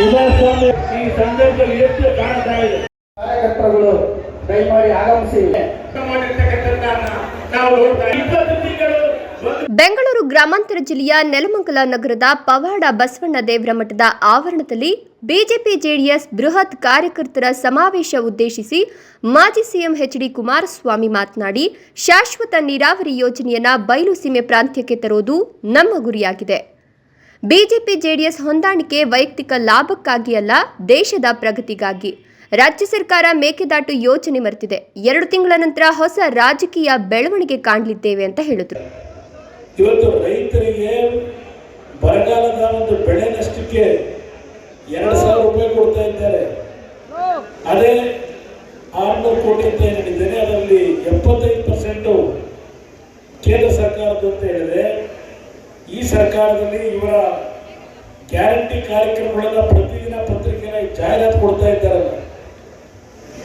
ಕುಮಾರಸ್ವಾಮಿ ಈ ಸಂದರ್ಭದಲ್ಲಿ ಕಾಣ್ತಾ ಇದೆ. ಕಾರ್ಯಕರ್ತರುಗಳು ದಯಮಾಡಿ ಆಗಮಿಸಿ. ಮಾಡಿರ್ತಕ್ಕಂಥದ್ದನ್ನ ನಾವು ನೋಡ್ತಾ ಇಪ್ಪತ್ತು ತಿಂಗಳು ಬೆಂಗಳೂರು ಗ್ರಾಮಾಂತರ ಜಿಲ್ಲೆಯ ನೆಲಮಂಗಲ ನಗರದ ಪವಾಡ ಬಸವಣ್ಣ ದೇವರ ಮಠದ ಆವರಣದಲ್ಲಿ ಬಿಜೆಪಿ ಜೆಡಿಎಸ್ ಬೃಹತ್ ಕಾರ್ಯಕರ್ತರ ಸಮಾವೇಶ ಉದ್ದೇಶಿಸಿ ಮಾಜಿ ಸಿಎಂ ಎಚ್ಡಿ ಕುಮಾರಸ್ವಾಮಿ ಮಾತನಾಡಿ ಶಾಶ್ವತ ನೀರಾವರಿ ಯೋಜನೆಯನ್ನ ಬಯಲು ಸೀಮೆ ಪ್ರಾಂತ್ಯಕ್ಕೆ ತರುವುದು ನಮ್ಮ ಗುರಿಯಾಗಿದೆ. ಬಿಜೆಪಿ ಜೆಡಿಎಸ್ ಹೊಂದಾಣಿಕೆ ವೈಯಕ್ತಿಕ ಲಾಭಕ್ಕಾಗಿ ಅಲ್ಲ, ದೇಶದ ಪ್ರಗತಿಗಾಗಿ. ರಾಜ್ಯ ಸರ್ಕಾರ ಮೇಕೆದಾಟು ಯೋಜನೆ ಮರೆತಿದೆ. ಎರಡು ತಿಂಗಳ ನಂತರ ಹೊಸ ರಾಜಕೀಯ ಬೆಳವಣಿಗೆ ಕಾಣಲಿದ್ದೇವೆ ಅಂತ ಹೇಳಿದರು ಇವತ್ತು ರೈತರಿಗೆ ಬರಗಾಲದ ಒಂದು ಬೆಳೆ ನಷ್ಟಕ್ಕೆ ಎರಡು ಸಾವಿರ ರೂಪಾಯಿ ಕೊಡ್ತಾ ಇದ್ದಾರೆ. ಅದೇ ಆರ್ನೂರು ಕೋಟಿ ಅಂತ ಏನು ಈ ಸರ್ಕಾರದಲ್ಲಿ ಇವರ ಗ್ಯಾರಂಟಿ ಕಾರ್ಯಕ್ರಮಗಳನ್ನ ಪ್ರತಿದಿನ ಪತ್ರಿಕೆಯ ಜಾಹೀರಾತು ಕೊಡ್ತಾ ಇದ್ದಾರಲ್ಲ,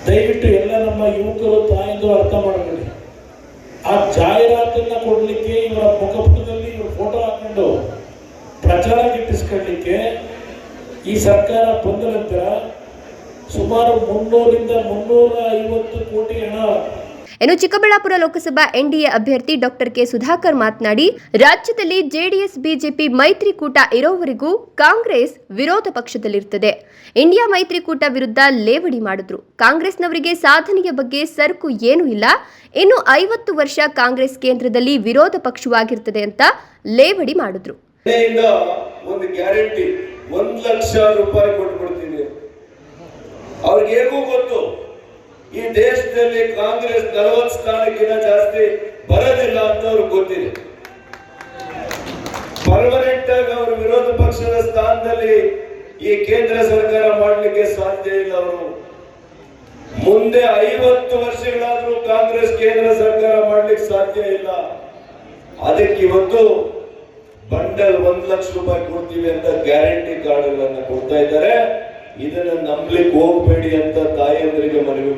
ದಯವಿಟ್ಟು ಎಲ್ಲ ನಮ್ಮ ಯುವಕರು ತಾಯಂದು ಅರ್ಥ ಮಾಡ್ಕೊಳ್ಳಿ. ಆ ಜಾಹೀರಾತನ್ನ ಕೊಡ್ಲಿಕ್ಕೆ, ಇವರ ಮುಖಪುಟದಲ್ಲಿ ಇವರು ಫೋಟೋ ಹಾಕೊಂಡು ಪ್ರಚಾರ ಗಿಟ್ಟಿಸ್ಕೊಳ್ಳಿಕ್ಕೆ ಈ ಸರ್ಕಾರ ಬಂದ ನಂತರ ಸುಮಾರು ಮುನ್ನೂರಿಂದ ಮುನ್ನೂರ ಐವತ್ತು ಕೋಟಿ ಹಣ ಇನ್ನು ಚಿಕ್ಕಬಳ್ಳಾಪುರ ಲೋಕಸಭಾ ಎನ್ಡಿಎ ಅಭ್ಯರ್ಥಿ ಡಾಕ್ಟರ್ ಕೆ ಸುಧಾಕರ್ ಮಾತನಾಡಿ, ರಾಜ್ಯದಲ್ಲಿ ಜೆಡಿಎಸ್, ಬಿಜೆಪಿ ಮೈತ್ರಿಕೂಟ ಇರೋವರೆಗೂ ಕಾಂಗ್ರೆಸ್ ವಿರೋಧ ಪಕ್ಷದಲ್ಲಿರುತ್ತದೆ. ಇಂಡಿಯಾ ಮೈತ್ರಿಕೂಟ ವಿರುದ್ಧ ಲೇವಡಿ ಮಾಡಿದ್ರು. ಕಾಂಗ್ರೆಸ್ನವರಿಗೆ ಸಾಧನೆಯ ಬಗ್ಗೆ ಸರಕು ಏನೂ ಇಲ್ಲ. ಇನ್ನು ಐವತ್ತು ವರ್ಷ ಕಾಂಗ್ರೆಸ್ ಕೇಂದ್ರದಲ್ಲಿ ವಿರೋಧ ಪಕ್ಷವಾಗಿರ್ತದೆ ಅಂತ ಲೇವಡಿ ಮಾಡಿದ್ರು. ಒಂದು ಗ್ಯಾರಂಟಿ, ಒಂದು ಲಕ್ಷ ರೂಪಾಯಿ ಕೊಟ್ಬಿಡ್ತೀನಿ. ದೇಶದಲ್ಲಿ ಕಾಂಗ್ರೆಸ್ ನಲವತ್ತು ಸ್ಥಾನಕ್ಕಿಂತ ಜಾಸ್ತಿ ಬರೋದಿಲ್ಲ ಅಂತ ಅವ್ರಿಗೆ ಗೊತ್ತಿದೆ. ಪರ್ಮನೆಂಟ್ ಆಗಿ ಅವರು ವಿರೋಧ ಪಕ್ಷದ ಸ್ಥಾನದಲ್ಲಿ ಈ ಕೇಂದ್ರ ಸರ್ಕಾರ ಮಾಡಲಿಕ್ಕೆ ಸಾಧ್ಯ ಇಲ್ಲ ಅವರು. ಮುಂದೆ ಐವತ್ತು ವರ್ಷಗಳಾದ್ರೂ ಕಾಂಗ್ರೆಸ್ ಕೇಂದ್ರ ಸರ್ಕಾರ ಮಾಡ್ಲಿಕ್ಕೆ ಸಾಧ್ಯ ಇಲ್ಲ. ಅದಕ್ಕೆ ಇವತ್ತು ಬಂಡಲ್ ಒಂದ್ ಲಕ್ಷ ರೂಪಾಯಿ ಕೊಡ್ತೀವಿ ಅಂತ ಗ್ಯಾರಂಟಿ ಕಾರ್ಡ್ ಕೊಡ್ತಾ ಇದ್ದಾರೆ. ಹೋಗ್ಬೇಡಿ ಅಂತ ಮನವಿ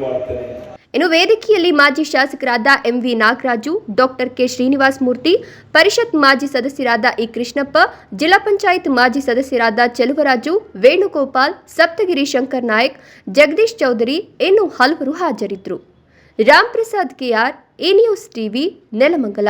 ಇನ್ನು ವೇದಿಕೆಯಲ್ಲಿ ಮಾಜಿ ಶಾಸಕರಾದ MV Nagaraju, doctor K Srinivas Murthy, ಪರಿಷತ್ ಮಾಜಿ ಸದಸ್ಯರಾದ ಇ ಕೃಷ್ಣಪ್ಪ, ಜಿಲ್ಲಾ ಪಂಚಾಯತ್ ಮಾಜಿ ಸದಸ್ಯರಾದ ಚೆಲುವರಾಜು, ವೇಣುಗೋಪಾಲ್, ಸಪ್ತಗಿರಿ ಶಂಕರ್ ನಾಯಕ್, ಜಗದೀಶ್ ಚೌಧರಿ ಇನ್ನು ಹಲವರು ಹಾಜರಿದ್ದರು. Ram Prasad KR A news TV, Nelamangala.